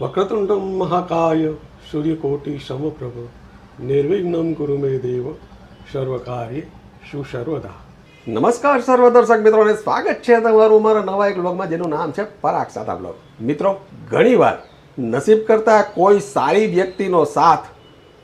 વક્રતુંડમ મહાકાય સૂર્યકોટિ સમપ્રભ નિર્વિઘ્નમ કુરુ મે દેવ સર્વકાર્ય સુસર્વદા નમસ્કાર સર્વ દર્શક મિત્રોને સ્વાગત છે તમારું મારા નવા એક બ્લોગમાં જેનું નામ છે પરાગ સાતા બ્લોગ મિત્રો, ઘણીવાર નસીબ કરતાં કોઈ સારી વ્યક્તિનો સાથ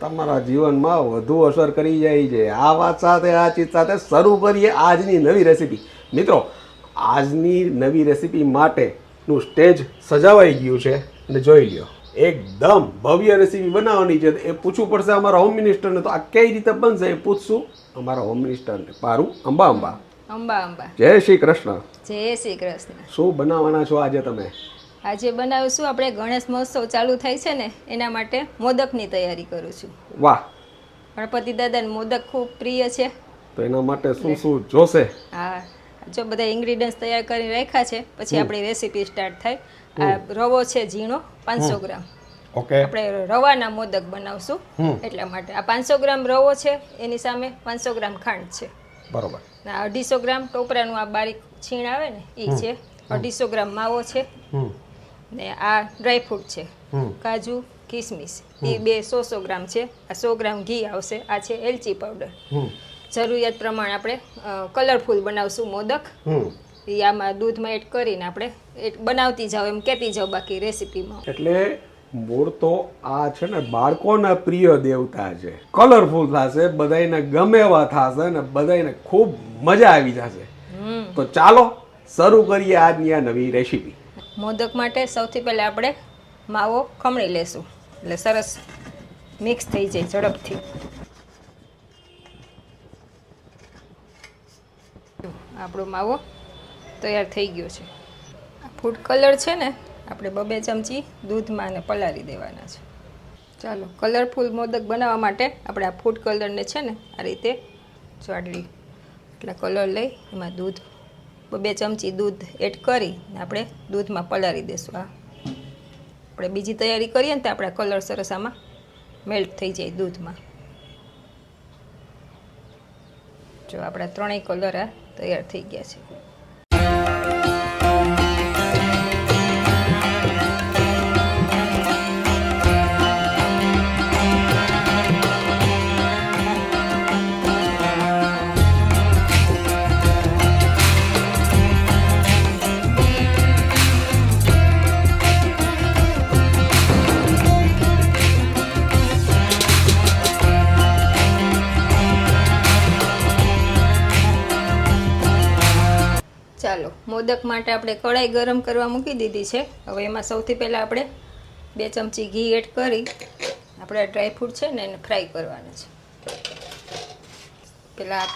તમારા જીવનમાં વધુ અસર કરી જાય છે. આ વાત સાથે, આ ચીજ સાથે શરૂ કરીએ આજની નવી રેસીપી મિત્રો, આજની નવી રેસીપી માટેનું સ્ટેજ સજાવાઈ ગયું છે. અને જોઈ લ્યો. એકદમ ભવ્ય રેસીપી બનાવવાની છે. એ પૂછવું પડશે અમારા હોમ મિનિસ્ટરને તો આ કઈ રીતે બનશે એ પૂછશું. અમારા હોમ મિનિસ્ટરને પારું અંબા અંબા. અંબા અંબા. જય શ્રી કૃષ્ણ. જય શ્રી કૃષ્ણ. શું બનાવવાના છો આજે તમે? આજે બનાવીશું આપણે ગણેશ મહોત્સવ ચાલુ થાય છે ને એના માટે મોદકની તૈયારી કરું છું. વાહ. ગણપતિ દાદાને મોદક ખૂબ પ્રિય છે. તો એના માટે શું શું જોશે? હા જો બધા ઇન્ગ્રીડિયન્ટ્સ તૈયાર કરી રાખ્યા છે પછી આપણી રેસીપી સ્ટાર્ટ થાય. આ રવો છે ઝીણો પાંચસો ગ્રામ. ઓકે. આપણે રવાના મોદક બનાવશું એટલા માટે. આ પાંચસો ગ્રામ રવો છે એની સામે પાંચસો ગ્રામ ખાંડ છે. બરોબર. ને અઢીસો ગ્રામ ટોપરાનું આ બારીક છીણ આવે ને એ છે. અઢીસો ગ્રામ માવો છે. ને આ ડ્રાયફ્રૂટ છે. કાજુ કિસમિસ. એ બે સો સો ગ્રામ છે. આ સો ગ્રામ ઘી આવશે. આ છે એલચી પાવડર. જરૂરિયાત પ્રમાણે આપણે કલરફુલ બનાવશું મોદક. એ આમાં દૂધમાં એડ કરીને આપણે એડ બનાવતી જાઓ એમ કહેતી જાઓ બાકી રેસીપીમાં. એટલે મૂળ તો આ છે ને બાળકોના પ્રિય દેવતા છે. કલરફુલ થશે બધાને ગમે એવા થશે ને બધાને ખૂબ મજા આવી જશે. તો ચાલો શરૂ કરીએ આજની આ નવી રેસીપી. મોદક માટે સૌથી પહેલાં આપણે માવો ખમણી લેશું. એટલે સરસ મિક્સ થઈ જાય ઝડપથી. આપણો માવો તૈયાર થઈ ગયો છે. ફૂડ કલર છે ને, આપણે બબે ચમચી દૂધમાં અને પલાળી દેવાના છે. ચાલો કલરફુલ મોદક બનાવવા માટે આપણે આ ફૂડ કલરને છે ને, આ રીતે ચાડલી એટલા કલર લઈ, એમાં દૂધ બે ચમચી દૂધ એડ કરી આપણે દૂધમાં પલાળી દઈશું આ. આપણે બીજી તૈયારી કરીએ ને તો આપણા કલર સરસ આમાં મેલ્ટ થઈ જાય દૂધમાં. જો આપણા ત્રણેય કલર આ તૈયાર થઈ ગયા છે. મોદક માટે આપણે કઢાઈ ગરમ કરવા મૂકી દીધી છે. હવે એમાં સૌથી પહેલાં આપણે બે ચમચી ઘી એડ કરી આપણે ડ્રાયફ્રૂટ છે ને એને ફ્રાય કરવાના છે. પહેલાં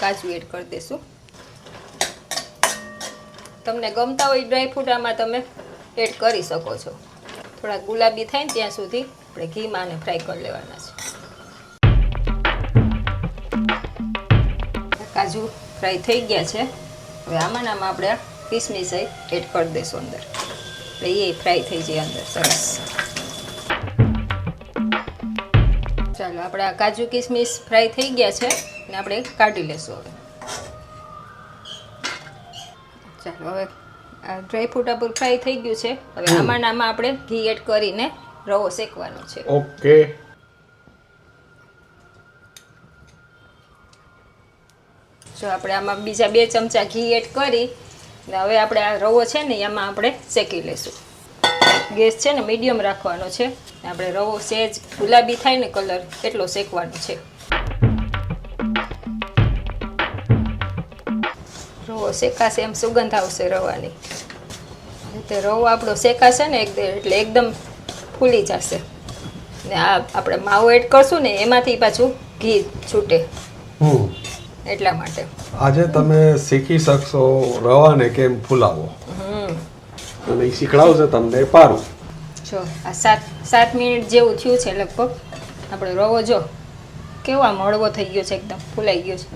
કાજુ એડ કરી દઈશું તમને ગમતા હોય ડ્રાયફ્રૂટ આમાં તમે એડ કરી શકો છો. થોડા ગુલાબી થાય ને ત્યાં સુધી આપણે ઘીમાં આને ફ્રાય કરી લેવાના છે. કાજુ ફ્રાય થઈ ગયા છે. હવે આમાં આમાં આપણે કિસમિસ એડ કરી દઈશું અંદર. એટલે એ ફ્રાય થઈ જાય અંદર સરસ. ચાલો આપણે આ કાજુ કિસમિસ ફ્રાય થઈ ગયા છે ને આપણે કાઢી લેશું હવે. ચાલો હવે આ ડ્રાયફ્રૂટ આપણું ફ્રાય થઈ ગયું છે. હવે આમાં આમાં આપણે ઘી એડ કરીને રવો શેકવાનો છે. ઓકે. જો આપણે આમાં બીજા બે ચમચા ઘી એડ કરી ને હવે આપણે આ રવો છે ને એમાં આપણે શેકી લઈશું. ગેસ છે ને મીડિયમ રાખવાનો છે. આપણે રવો સહેજ ગુલાબી થાય ને કલર એટલો શેકવાનો છે. રવો શેકાશે એમ સુગંધ આવશે રવાની. તે રવો આપણો શેકાશે ને એટલે એકદમ ફૂલી જશે. ને આ આપણે માવો એડ કરશું ને એમાંથી પાછું ઘી છૂટે. એટલા માટે. આજે તમે શીખી શકશો રવાને કેમ ફૂલાવો. અને એ શીખડાવશે તમને પારું. જો આ સાત સાત મિનિટ જેવું થયું છે લગભગ. આપણે રવો જો કેવો આમ હળવો થઈ ગયો છે એકદમ ફૂલાઈ ગયો છે.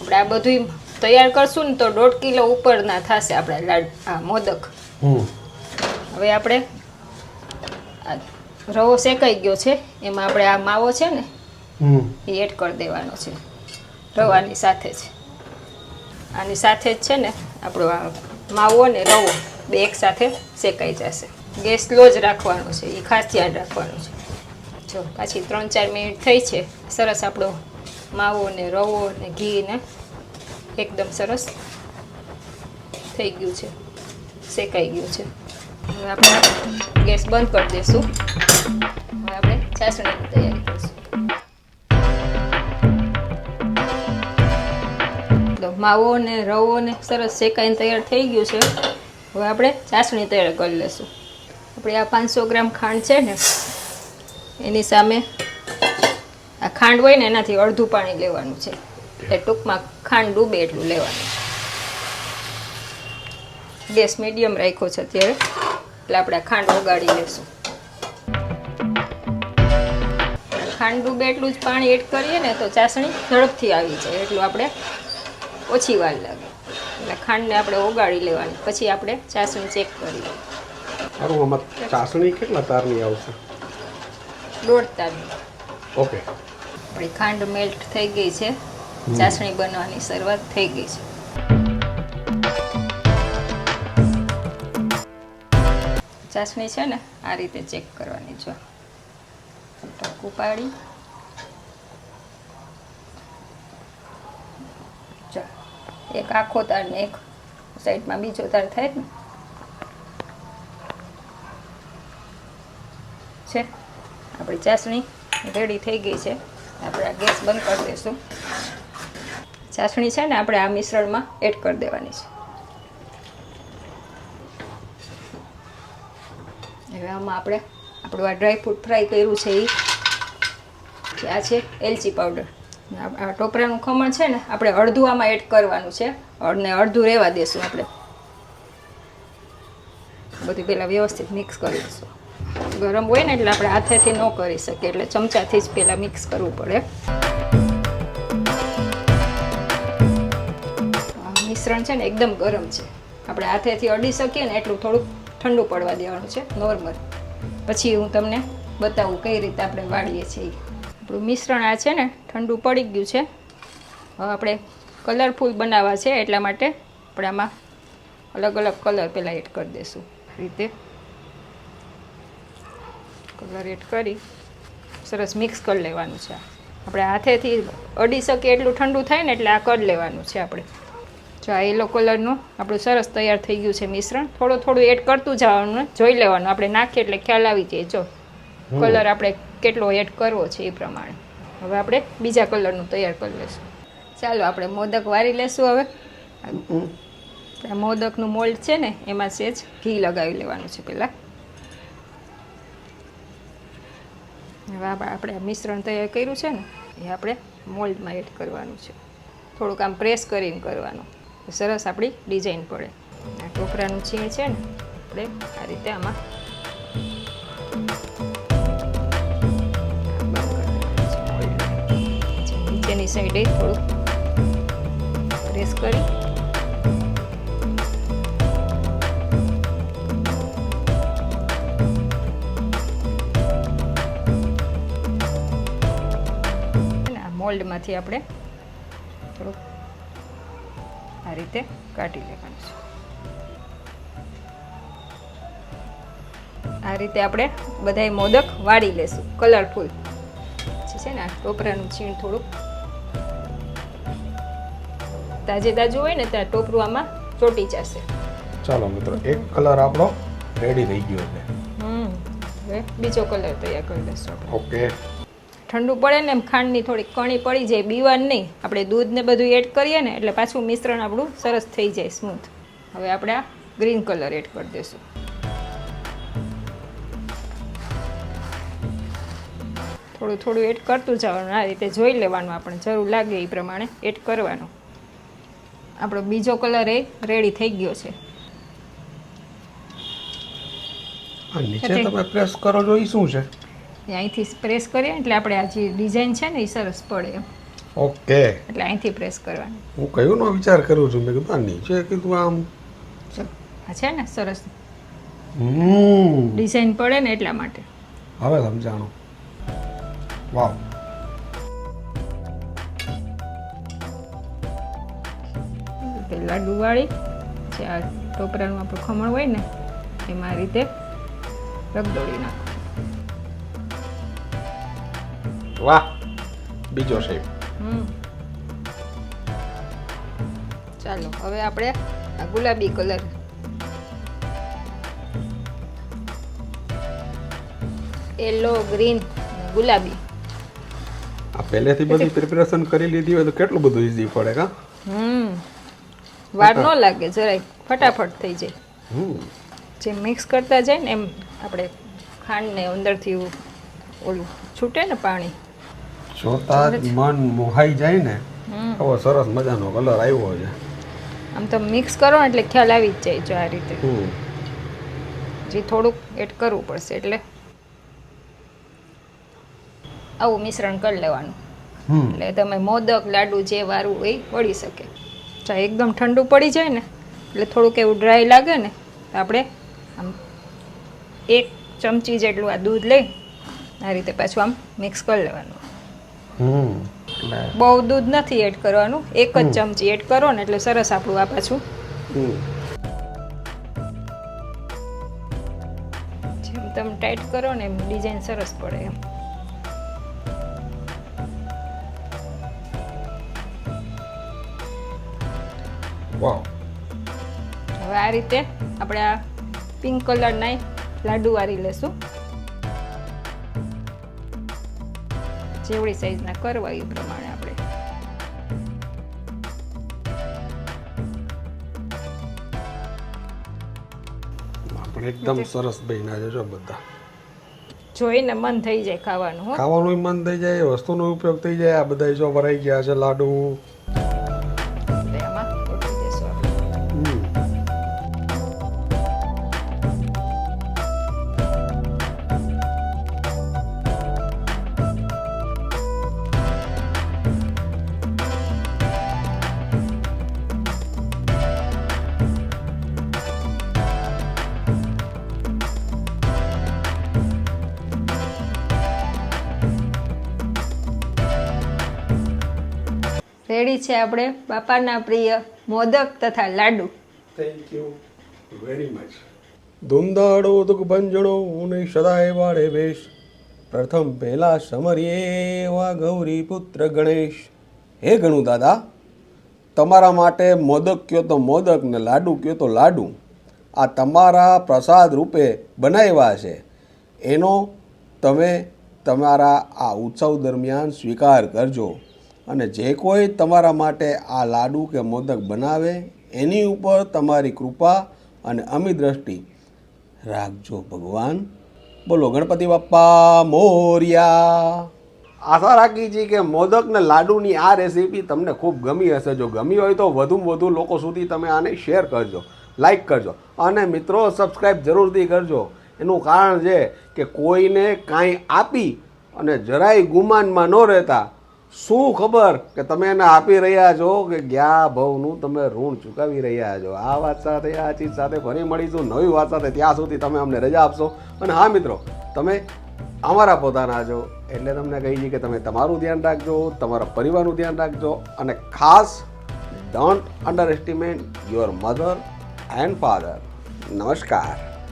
આપણે આ બધું તૈયાર કરશું ને તો દોઢ કિલો ઉપરના થશે આપણે લાડ આ મોદક. હવે આપણે આ રવો શેકાઈ ગયો છે એમાં આપણે આ માવો છે ને એ એડ કરી દેવાનો છે. રવાની સાથે જ. આની સાથે જ છે ને, આપણો આ માવો ને રવો, બે એક સાથે શેકાઈ જશે. ગેસ સ્લો જ રાખવાનો છે એ ખાસ ધ્યાન રાખવાનું છે. જો, પાછી ત્રણ ચાર મિનિટ થઈ છે, સરસ આપણો માવો ને રવો ને ઘી ને એકદમ સરસ થઈ ગયું છે, શેકાઈ ગયું છે. હવે આપણે ગેસ બંધ કરી દઈશું હવે આપણે ચાસણીની તૈયારી કરીશું. માવો ને રવો ને સરસ શેકાઈને તૈયાર થઈ ગયું છે. હવે આપણે ચાસણી તૈયાર કરી લઈશું આપણે આ પાંચસો ગ્રામ ખાંડ છે ને, એની સામે આ ખાંડ હોય ને, એનાથી અડધું પાણી લેવાનું છે. એટલે ટૂંકમાં ખાંડ ડૂબે એટલું લેવાનું ગેસ મીડિયમ રાખ્યો છે અત્યારે. એટલે આપણે ખાંડ ઓગાળી લઈશું ખાંડ ડૂબે એટલું જ પાણી એડ કરીએ ને, તો ચાસણી ઝડપથી આવી જાય. એટલું આપણે ઓછી વાર લાગે. એટલે ખાંડને આપણે ઓગાળી લેવાની. પછી આપણે ચાસણી ચેક કરી સારું ચાસણી કેટલા તારની આવશે? દોઢ તારની. ઓકે. આપણી ખાંડ મેલ્ટ થઈ ગઈ છે. ચાસણી બનવાની શરૂઆત થઈ ગઈ છે. ચાસણી છે ને આ રીતે ચેક કરવાની જો. ટકું પાડી. એક આખો તાર ને એક સાઈડમાં બીજો તાર થાય ને. છે? આપણી ચાસણી રેડી થઈ ગઈ છે. આપણે આ ગેસ બંધ કરી દઈશું. ચાસણી છે ને આપણે આ મિશ્રણમાં એડ કરી દેવાની છે. હવે આમાં આપણે, આપણું આ ડ્રાય ફ્રૂટ ફ્રાય કર્યું છે એ આ છે એલચી પાવડર આ ટોપરાનું ખમણ છે ને, આપણે અડધું આમાં એડ કરવાનું છે. અને અડધું રહેવા દેશું આપણે. બધું પહેલાં વ્યવસ્થિત મિક્સ કરી દઈશું. ગરમ હોય ને એટલે આપણે હાથેથી ન કરી શકીએ, એટલે ચમચાથી જ પહેલાં મિક્સ કરવું પડે. મિશ્રણ છે ને એકદમ ગરમ છે. આપણે હાથેથી અડી શકીએ ને એટલું થોડુંક ઠંડુ પડવા દેવાનું છે, નોર્મલ. પછી હું તમને બતાવું કઈ રીતે આપણે વાળીએ છીએ. આપણું મિશ્રણ આ છે ને ઠંડુ પડી ગયું છે. હવે આપણે કલરફુલ બનાવવા છે એટલા માટે આપણે આમાં અલગ અલગ કલર પહેલાં એડ કરી દઈશું રીતે કલર એડ કરી સરસ મિક્સ કરી લેવાનું છે આપણે હાથેથી અડી શકીએ એટલું ઠંડુ થાય ને એટલે આ કરી લેવાનું છે આપણે. જો આ યલો કલરનું આપણું સરસ તૈયાર થઈ ગયું છે મિશ્રણ. થોડું થોડું એડ કરતું જવાનું જોઈ લેવાનું. આપણે નાખીએ એટલે ખ્યાલ આવી જાય. જો કલર આપણે કેટલો એડ કરવો છે એ પ્રમાણે. હવે આપણે બીજા કલરનું તૈયાર કરી લઈશું. ચાલો આપણે મોદક વારી લેશું હવે. આ મોદકનું મોલ્ડ છે ને એમાં સેજ ઘી લગાવી લેવાનું છે પહેલાં. હવે આપ- આપણે આ મિશ્રણ તૈયાર કર્યું છે ને એ આપણે મોલ્ડમાં એડ કરવાનું છે. થોડુંક આમ પ્રેસ કરીને કરવાનું. સરસ આપણી ડિઝાઇન પડે. આ ટોપરાનું છીણ છે ને આપણે આ રીતે આમાં mold. સાઈડે થોડુંક પ્રેસ કરી મોલ્ડમાંથી આપણે થોડુંક આ રીતે કાઢી લેવાનું છે આ રીતે આપણે બધાય મોદક વાળી લેશું કલરફુલ છે ને આ ટોપરાનું છીણ થોડુંક તાજે તાજું હોય ને ત્યાં ટોપરું આમાં ચોટી જશે. ચાલો મિત્રો એક કલર આપણો રેડી થઈ ગયો છે. હમ હવે બીજો કલર તૈયાર કરી દેશો ઓકે. ઠંડુ પડે ને એમ ખાંડની થોડીક કણી પડી જાય બીવાનું નહીં. આપણે દૂધ ને બધું એડ કરીએ ને એટલે પાછું મિશ્રણ આપણું સરસ થઈ જાય સ્મૂથ હવે આપણે આ ગ્રીન કલર એડ કરી દઈશું. થોડું થોડું એડ કરતું જવાનું આ રીતે જોઈ લેવાનું આપણે જરૂર લાગે એ પ્રમાણે એડ કરવાનું. આપણો બીજો કલર એ રેડી થઈ ગયો છે. નીચે તમે પ્રેસ કરો છો એ શું છે? અહીંથી પ્રેસ કરીએ એટલે આપણે આ જે ડિઝાઇન છે ને એ સરસ પડે એમ. ઓકે. એટલે અહીંથી પ્રેસ કરવાની. હું કયો નો વિચાર કરું છું મેં કીધું આ નીચે કીધું આમ. જો આ છે ને સરસ. હમ. ડિઝાઇન પડે ને એટલા માટે. હવે સમજાણું. વાવ. પહેલાં લાડુવાળી જે આ ટોપરાનું આપણું ખમણ હોય ને એમાં આ રીતે રગદોળી નાખો વાહ બીજો શેપ હમ. ચાલો હવે આપણે આ ગુલાબી કલર. યલો ગ્રીન ગુલાબી. આ પહેલેથી બધી પ્રિપેરેશન કરી લીધી હોય તો કેટલું બધું ઈઝી પડે કા? હમ. વાર ન લાગે જરાય. ફટાફટ થઈ જાય. હમ. જે મિક્સ કરતા જાય ને એમ આપણે ખાંડને અંદરથી ઓલું છૂટે ને પાણી. જોતા મન મોહાઈ જાય ને આવો સરસ મજાનો કલર આવ્યો છે. આમ તો મિક્સ કરો ને એટલે ખ્યાલ આવી જ જાય જો આ રીતે. જે થોડુંક એડ કરવું પડશે એટલે. આવું મિશ્રણ કરી લેવાનું. એટલે તમે મોદક લાડુ જે વારું એ વળી શકે. ચા એકદમ ઠંડુ પડી જાય ને એટલે થોડુંક એવું ડ્રાય લાગે ને તો આપણે આમ એક ચમચી જેટલું આ દૂધ લઈ આ રીતે પાછું આમ મિક્સ કરી લેવાનું. હમ બહુ દૂધ નથી એડ કરવાનું એક જ ચમચી એડ કરો ને એટલે સરસ આપણું આ પાછું. જેમ તમે ટાઈટ કરો ને એમ ડિઝાઇન સરસ પડે એમ. વાહ. હવે આ રીતે આપણે આ પિંક કલરના લાડુ વારી લેશું. જેવડી સાઈઝના કરવા એ પ્રમાણે આપણે. આપણે એકદમ સરસ બન્યા છે જો બધા. જોઈને મન થઈ જાય ખાવાનું ખાવાનું મન થઈ જાય વસ્તુનો ઉપયોગ થઈ જાય આ બધા જો ભરાઈ ગયા છે લાડુ રેડી છે આપણે બાપાના પ્રિય મોદક તથા laddu. Thank you very much ધૂમધાડો દુઃખ ભંજડો ઉને સદાય વાળે વેશ. પ્રથમ પહેલા સમરીએ વા ગૌરી પુત્ર ગણેશ. હે ગણું દાદા, તમારા માટે મોદક કયો તો મોદક ને લાડુ કયો તો લાડુ. આ તમારા પ્રસાદ રૂપે બનાવ્યા છે. એનો તમે તમારા આ ઉત્સવ દરમિયાન સ્વીકાર કરજો. અને જે કોઈ તમારા માટે આ લાડુ કે મોદક બનાવે, એની ઉપર તમારી કૃપા અને અમી દ્રષ્ટિ રાખજો ભગવાન. બોલો, ગણપતિ બાપ્પા, મોર્યા. આશા રાખી છે કે મોદક ને લાડુની આ રેસીપી તમને ખૂબ ગમી હશે. જો ગમી હોય તો વધુમાં વધુ લોકો સુધી તમે આને શેર કરજો, લાઈક કરજો. અને મિત્રો સબસ્ક્રાઈબ જરૂરથી કરજો. એનું કારણ છે કે કોઈને કાંઈ આપી અને જરાય ગુમાનમાં ન રહેતા શું ખબર કે તમે એને આપી રહ્યા છો કે ગયા ભવનું તમે ઋણ ચૂકવી રહ્યા છો? આ વાત સાથે, આ ચીજ સાથે ફરી મળીશું, નવી વાત સાથે. ત્યાં સુધી તમે અમને રજા આપશો. અને હા મિત્રો, તમે અમારા પોતાના છો, એટલે તમને કહી છીએ કે તમે તમારું ધ્યાન રાખજો, તમારા પરિવારનું ધ્યાન રાખજો, અને ખાસ don't underestimate your mother and father નમસ્કાર.